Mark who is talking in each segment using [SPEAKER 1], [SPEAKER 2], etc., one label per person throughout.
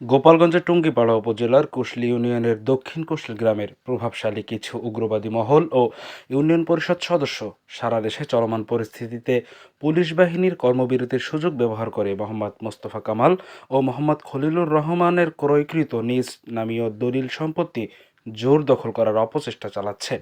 [SPEAKER 1] গোপালগঞ্জের টুঙ্গিপাড়া উপজেলার কুশলি ইউনিয়নের দক্ষিণ কুশলী গ্রামের প্রভাবশালী কিছু উগ্রবাদী মহল ও ইউনিয়ন পরিষদ সদস্য সারা দেশে চলমান পরিস্থিতিতে পুলিশ বাহিনীর কর্মবিরতির সুযোগ ব্যবহার করে মোহাম্মদ মোস্তফা কামাল ও মোহাম্মদ খলিলুর রহমানের ক্রয়কৃত নিজ নামীয় দলিল সম্পত্তি জোর দখল করার অপচেষ্টা চালাচ্ছে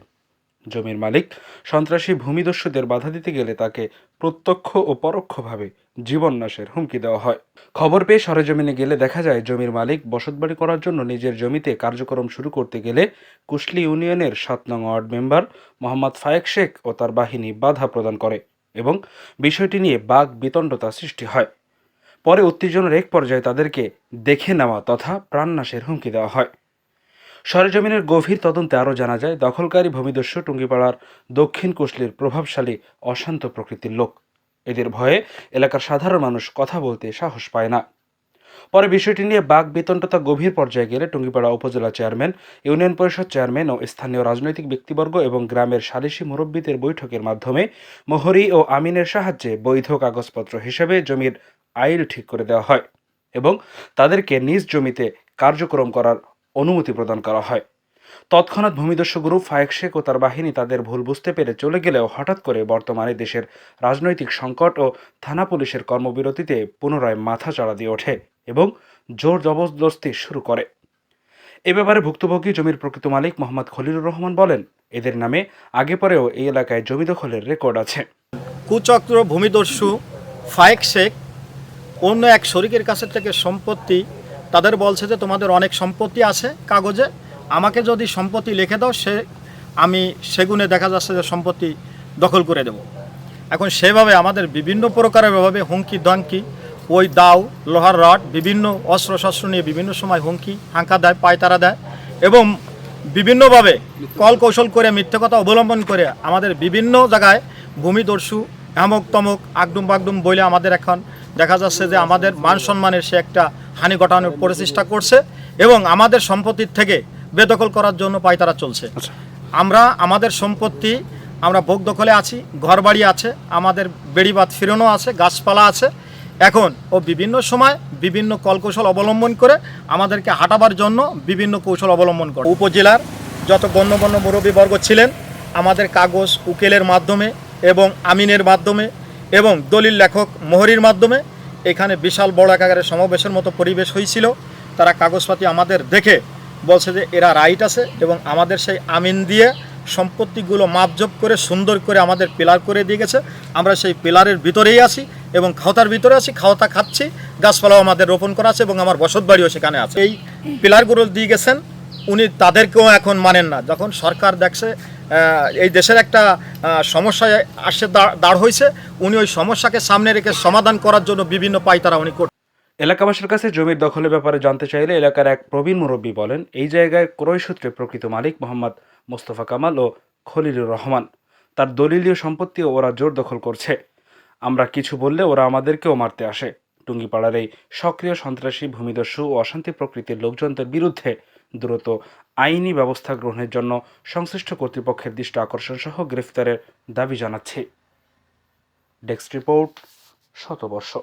[SPEAKER 1] জমির মালিক, সন্ত্রাসী ভূমিদস্যুদের বাধা দিতে গেলে তাকে প্রত্যক্ষ ও পরোক্ষভাবে জীবননাশের হুমকি দেওয়া হয়। খবর পেয়ে সরেজমিনে গেলে দেখা যায়, জমির মালিক বসতবাড়ি করার জন্য নিজের জমিতে কার্যক্রম শুরু করতে গেলে কুশলি ইউনিয়নের সাত নং ওয়ার্ড মেম্বার মোহাম্মদ ফায়েক শেখ ও তার বাহিনী বাধা প্রদান করে এবং বিষয়টি নিয়ে বাঘ বিতণ্ডতা সৃষ্টি হয়। পরে উত্তেজনার এক পর্যায়ে তাদেরকে দেখে নেওয়া তথা প্রাণনাশের হুমকি দেওয়া হয়। সরেজমিনের গভীর তদন্তে আরও জানা যায়, দখলকারী ভূমিদস্যু টুঙ্গিপাড়ার দক্ষিণ কুশলীর প্রভাবশালী, অশান্ত প্রকৃতির লোক। এদের ভয়ে এলাকার সাধারণ মানুষ কথা বলতে সাহস পায় না। পরে বিষয়টি নিয়ে বাঘ বিতণ্ডতা গভীর পর্যায়ে গেলে টুঙ্গিপাড়া উপজেলা চেয়ারম্যান, ইউনিয়ন পরিষদ চেয়ারম্যান ও স্থানীয় রাজনৈতিক ব্যক্তিবর্গ এবং গ্রামের সালিশি মুরব্বীদের বৈঠকের মাধ্যমে মোহরি ও আমিনের সাহায্যে বৈধ কাগজপত্র হিসেবে জমির আইল ঠিক করে দেওয়া হয় এবং তাদেরকে নিজ জমিতে কার্যক্রম করার অনুমতি প্রদান করা হয়। তৎক্ষণাৎ ভূমিদস্যু গ্রুপ ফায়েক শেখ ও তার বাহিনী তাদের ভুল বুঝতে পেরে চলে গেলেও হঠাৎ করে বর্তমানে দেশের রাজনৈতিক সংকট ও থানা পুলিশের কর্মবিরতিতে পুনরায় মাথা চাড়া দিয়ে ওঠে এবং জোর জবরদস্তি শুরু করে। এ ব্যাপারে ভুক্তভোগী জমির প্রকৃত মালিক মোহাম্মদ খলিলুর রহমান বলেন, এদের নামে আগে পরেও এই এলাকায় জমি দখলের রেকর্ড আছে।
[SPEAKER 2] কুচক্র ভূমিদস্যু ফায়েক শেখ অন্য এক শরিকের কাছে থেকে সম্পত্তি তাদের বলছে যে তোমাদের অনেক সম্পত্তি আছে কাগজে, আমাকে যদি সম্পত্তি লিখে দাও, সে, আমি সেগুনে দেখা যাচ্ছে যে সম্পত্তি দখল করে দেব। এখন সেভাবে আমাদের বিভিন্ন প্রকারের ভাবে হুমকি দমকি, ওই দাও, লোহার রড, বিভিন্ন অস্ত্র শস্ত্র নিয়ে বিভিন্ন সময় হুমকি হাঁকা দেয়, পায়তারা দেয় এবং বিভিন্নভাবে কল কৌশল করে, মিথ্যে কথা অবলম্বন করে আমাদের বিভিন্ন জায়গায় ভূমিদস্যু এমক তমক আগডুম বাগডুম বলে আমাদের এখন দেখা যাচ্ছে যে আমাদের মান সম্মানের সে একটা হানি ঘটানোর প্রচেষ্টা করছে এবং আমাদের সম্পত্তির থেকে বেদখল করার জন্য পায়তারা চলছে।
[SPEAKER 1] আচ্ছা।
[SPEAKER 2] আমরা আমাদের সম্পত্তি আমরা ভোগ দখলে আছি ঘরবাড়ি আছে আমাদের বেড়িবাদ ফিরানো আছে গাছপালা আছে। এখন ও বিভিন্ন সময় বিভিন্ন কলকৌশল অবলম্বন করে আমাদেরকে হাঁটাবার জন্য বিভিন্ন কৌশল অবলম্বন করে। উপজেলার যত গণ্য গণ্যমান্য মুরব্বীবর্গ ছিলেন আমাদের কাগজ উকেলের মাধ্যমে এবং আমিনের মাধ্যমে এবং দলিল লেখক মোহরির মাধ্যমে এখানে বিশাল বড় আকারের সমাবেশের মতো পরিবেশ হয়েছিল। তারা কাগজপাতি আমাদের দেখে বলছে যে এরা রাইট আছে এবং আমাদের সেই আমিন দিয়ে সম্পত্তিগুলো মাপজোপ করে, সুন্দর করে আমাদের পিলার করে দিয়ে গেছে। আমরা সেই পিলারের ভিতরেই আছি এবং খাওতার ভিতরে আছি, খাওতা খাচ্ছি, গাছপালাও আমাদের রোপণ করা আছে এবং আমার বসত বাড়িও সেখানে আছে। এই পিলারগুলো দিয়ে গেছেন, উনি তাদেরকেও এখন মানেন না। যখন সরকার দেখছে এই দেশের একটা সমস্যায় আসে দাঁড়- দাঁড় হয়েছে। উনি ওই সমস্যাকে সামনে রেখে সমাধান করার জন্য বিভিন্ন পায়তারা উনি করছেন
[SPEAKER 1] এলাকাবাসীর কাছে জমির দখলের ব্যাপারে জানতে চাইলে এলাকার এক প্রবীণ মুরব্বী বলেন, এই জায়গায় ক্রয় সূত্রে প্রকৃত মালিক মোহাম্মদ মোস্তফা কামাল ও খলিলুর রহমান। তার দলিলীয় সম্পত্তিও ওরা জোর দখল করছে। আমরা কিছু বললে ওরা আমাদেরকেও মারতে আসে। টুঙ্গিপাড়ার এই সক্রিয় সন্ত্রাসী, ভূমিদস্যু ও অশান্তি প্রকৃতির লোকজনদের বিরুদ্ধে দ্রুত আইনি ব্যবস্থা গ্রহণের জন্য সংশ্লিষ্ট কর্তৃপক্ষের দৃষ্টি আকর্ষণ সহ গ্রেফতারের দাবি জানাচ্ছে। ডেস্ক রিপোর্ট শতবর্ষ।